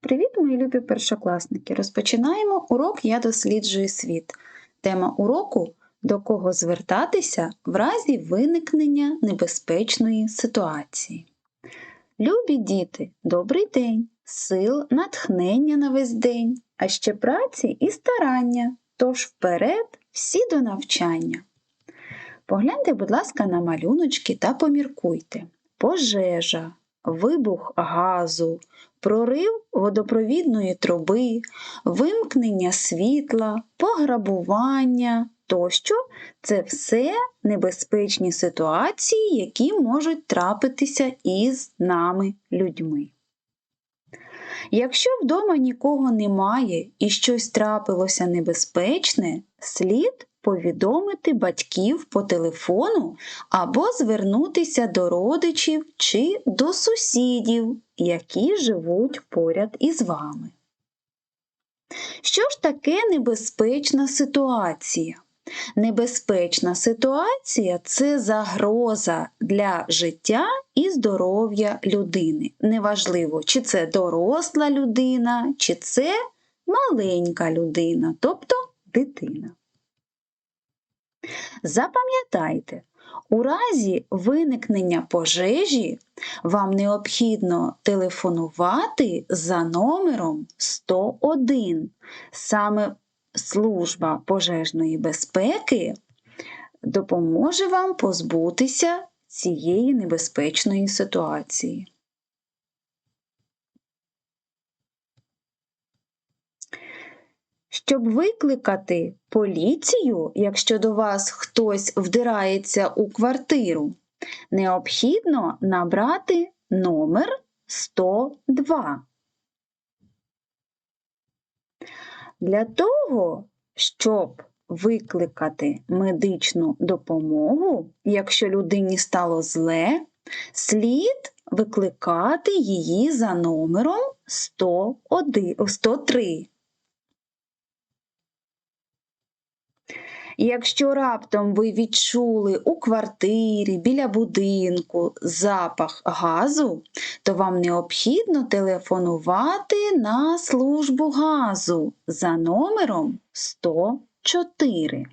Привіт, мої любі першокласники! Розпочинаємо урок Я досліджую світ. Тема уроку до кого звертатися в разі виникнення небезпечної ситуації. Любі діти, добрий день, сил, натхнення на весь день, а ще праці і старання. Тож вперед всі до навчання. Погляньте, будь ласка, на малюночки та поміркуйте. Пожежа, вибух газу, прорив водопровідної труби, вимкнення світла, пограбування тощо це все небезпечні ситуації, які можуть трапитися із нами людьми. Якщо вдома нікого немає і щось трапилося небезпечне, слід повідомити батьків по телефону або звернутися до родичів чи до сусідів, які живуть поряд із вами. Що ж таке небезпечна ситуація? Небезпечна ситуація це загроза для життя і здоров'я людини. Неважливо, чи це доросла людина, чи це маленька людина, тобто дитина. Запам'ятайте, у разі виникнення пожежі вам необхідно телефонувати за номером 101. Саме служба пожежної безпеки допоможе вам позбутися цієї небезпечної ситуації. Щоб викликати поліцію, якщо до вас хтось вдирається у квартиру, необхідно набрати номер 102. Для того, щоб викликати медичну допомогу, якщо людині стало зле, слід викликати її за номером 103. Якщо раптом ви відчули у квартирі біля будинку запах газу, то вам необхідно телефонувати на службу газу за номером 104.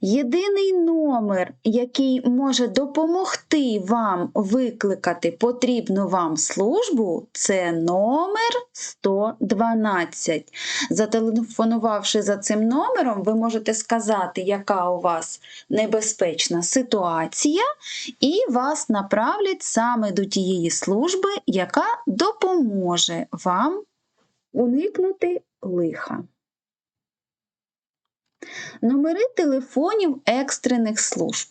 Єдиний номер, який може допомогти вам викликати потрібну вам службу, це номер 112. Зателефонувавши за цим номером, ви можете сказати, яка у вас небезпечна ситуація, і вас направлять саме до тієї служби, яка допоможе вам уникнути лиха. Номери телефонів екстрених служб.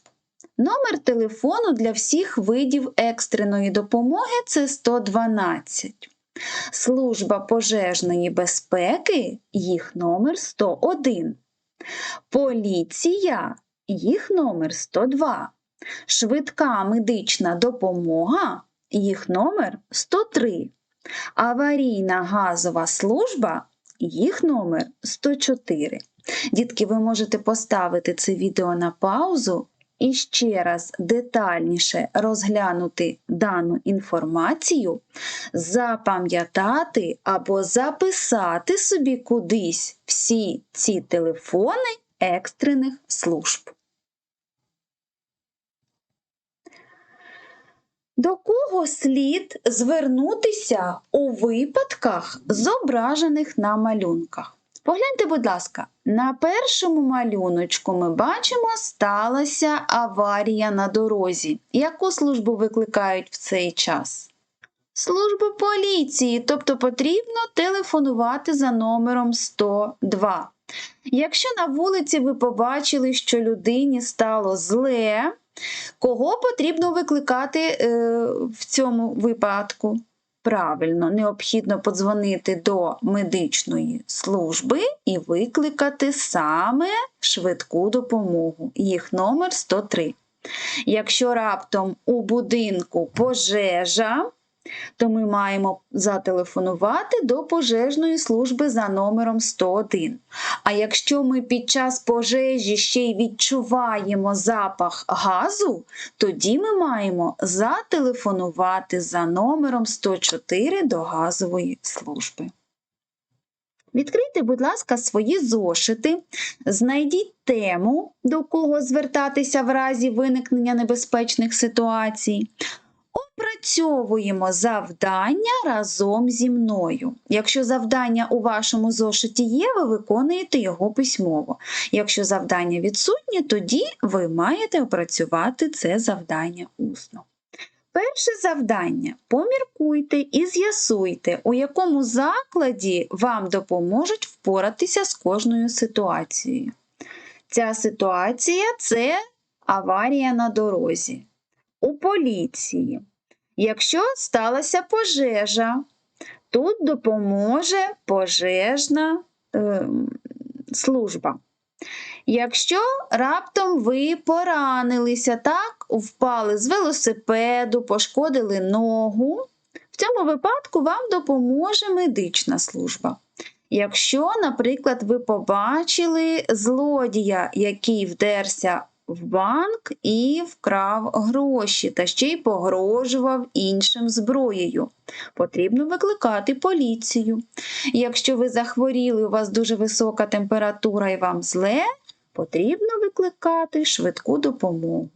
Номер телефону для всіх видів екстреної допомоги це 112. Служба пожежної безпеки їх номер 101. Поліція їх номер 102. Швидка медична допомога їх номер 103. Аварійна газова служба їх номер 104. Дітки, ви можете поставити це відео на паузу і ще раз детальніше розглянути дану інформацію, запам'ятати або записати собі кудись всі ці телефони екстрених служб. До кого слід звернутися у випадках, зображених на малюнках? Погляньте, будь ласка, на першому малюночку ми бачимо, сталася аварія на дорозі. Яку службу викликають в цей час? Службу поліції, тобто потрібно телефонувати за номером 102. Якщо на вулиці ви побачили, що людині стало зле, кого потрібно викликати е, в цьому випадку? Правильно, необхідно подзвонити до медичної служби і викликати саме швидку допомогу. Їх номер 103. Якщо раптом у будинку пожежа, то ми маємо зателефонувати до пожежної служби за номером 101. А якщо ми під час пожежі ще й відчуваємо запах газу, тоді ми маємо зателефонувати за номером 104 до газової служби. Відкрийте, будь ласка, свої зошити, знайдіть тему, до кого звертатися в разі виникнення небезпечних ситуацій. Опрацьовуємо завдання разом зі мною. Якщо завдання у вашому зошиті є, ви виконуєте його письмово. Якщо завдання відсутнє, тоді ви маєте опрацювати це завдання усно. Перше завдання поміркуйте і з'ясуйте, у якому закладі вам допоможуть впоратися з кожною ситуацією. Ця ситуація це аварія на дорозі. У поліції. Якщо сталася пожежа, тут допоможе пожежна е, служба. Якщо раптом ви поранилися, так, впали з велосипеду, пошкодили ногу, в цьому випадку вам допоможе медична служба. Якщо, наприклад, ви побачили злодія, який вдерся в банк і вкрав гроші, та ще й погрожував іншим зброєю, потрібно викликати поліцію. Якщо ви захворіли, у вас дуже висока температура і вам зле, потрібно викликати швидку допомогу.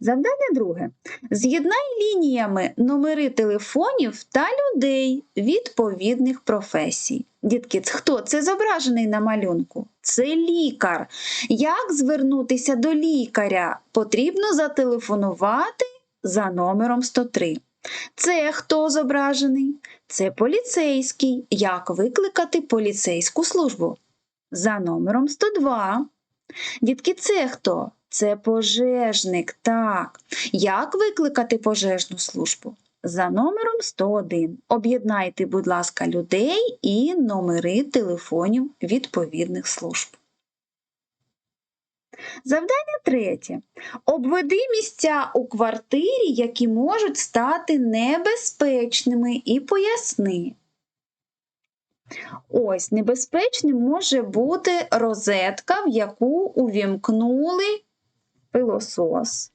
Завдання друге. З'єднай лініями номери телефонів та людей відповідних професій. Дітки, хто це зображений на малюнку? Це лікар. Як звернутися до лікаря? Потрібно зателефонувати за номером 103. Це хто зображений? Це поліцейський. Як викликати поліцейську службу? За номером 102. Дітки, це хто? Це пожежник, так. Як викликати пожежну службу? За номером 101. Об'єднайте, будь ласка, людей і номери телефонів відповідних служб. Завдання третє. Обведи місця у квартирі, які можуть стати небезпечними, і поясни. Ось небезпечним може бути розетка, в яку увімкнули пилосос.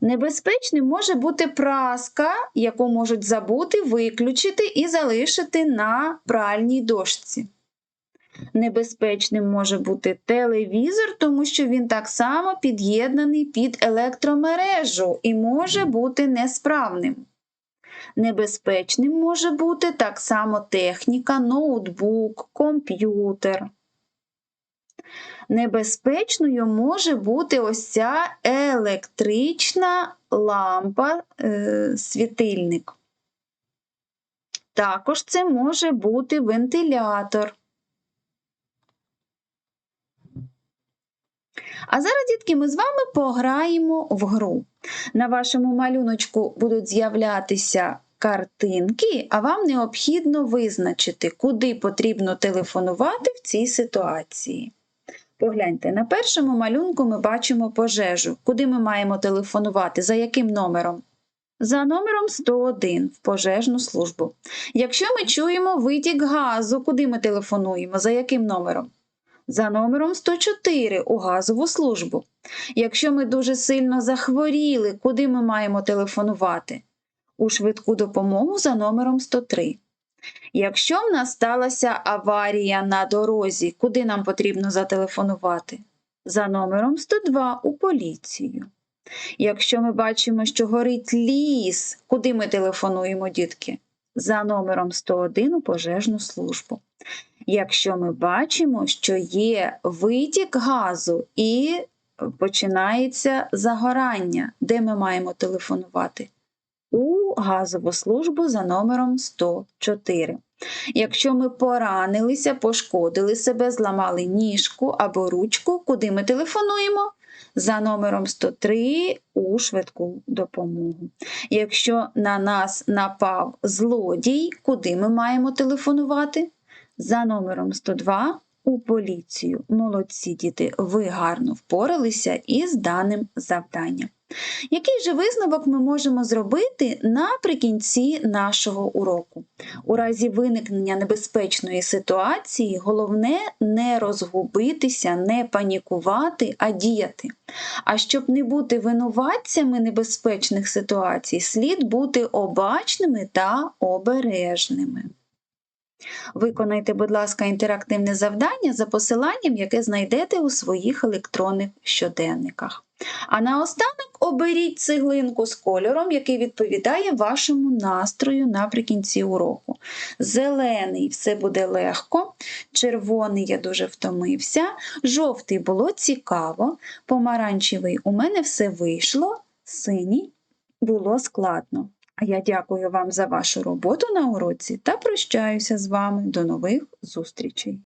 Небезпечним може бути праска, яку можуть забути, виключити і залишити на пральній дошці. Небезпечним може бути телевізор, тому що він так само під'єднаний під електромережу і може бути несправним. Небезпечним може бути так само техніка, ноутбук, комп'ютер. Небезпечною може бути ось ця електрична лампа е, світильник. Також це може бути вентилятор. А зараз, дітки, ми з вами пограємо в гру. На вашому малюночку будуть з'являтися картинки, а вам необхідно визначити, куди потрібно телефонувати в цій ситуації. Погляньте, на першому малюнку ми бачимо пожежу. Куди ми маємо телефонувати? За яким номером? За номером 101 в пожежну службу. Якщо ми чуємо витік газу, куди ми телефонуємо? За яким номером? За номером 104 у газову службу. Якщо ми дуже сильно захворіли, куди ми маємо телефонувати? У швидку допомогу за номером 103. Якщо в нас сталася аварія на дорозі, куди нам потрібно зателефонувати? За номером 102 у поліцію. Якщо ми бачимо, що горить ліс, куди ми телефонуємо, дітки? За номером 101 у пожежну службу. Якщо ми бачимо, що є витік газу і починається загорання, де ми маємо телефонувати? У газову службу за номером 104. Якщо ми поранилися, пошкодили себе, зламали ніжку або ручку, куди ми телефонуємо? За номером 103 у швидку допомогу. Якщо на нас напав злодій, куди ми маємо телефонувати? За номером 102 у поліцію. Молодці діти, ви гарно впоралися із даним завданням. Який же висновок ми можемо зробити наприкінці нашого уроку? У разі виникнення небезпечної ситуації головне не розгубитися, не панікувати, а діяти. А щоб не бути винуватцями небезпечних ситуацій, слід бути обачними та обережними. Виконайте, будь ласка, інтерактивне завдання за посиланням, яке знайдете у своїх електронних щоденниках. А наостанок оберіть цеглинку з кольором, який відповідає вашому настрою наприкінці уроку. Зелений все буде легко, червоний я дуже втомився, жовтий було цікаво, помаранчевий у мене все вийшло, синій було складно. А я дякую вам за вашу роботу на уроці та прощаюся з вами. До нових зустрічей!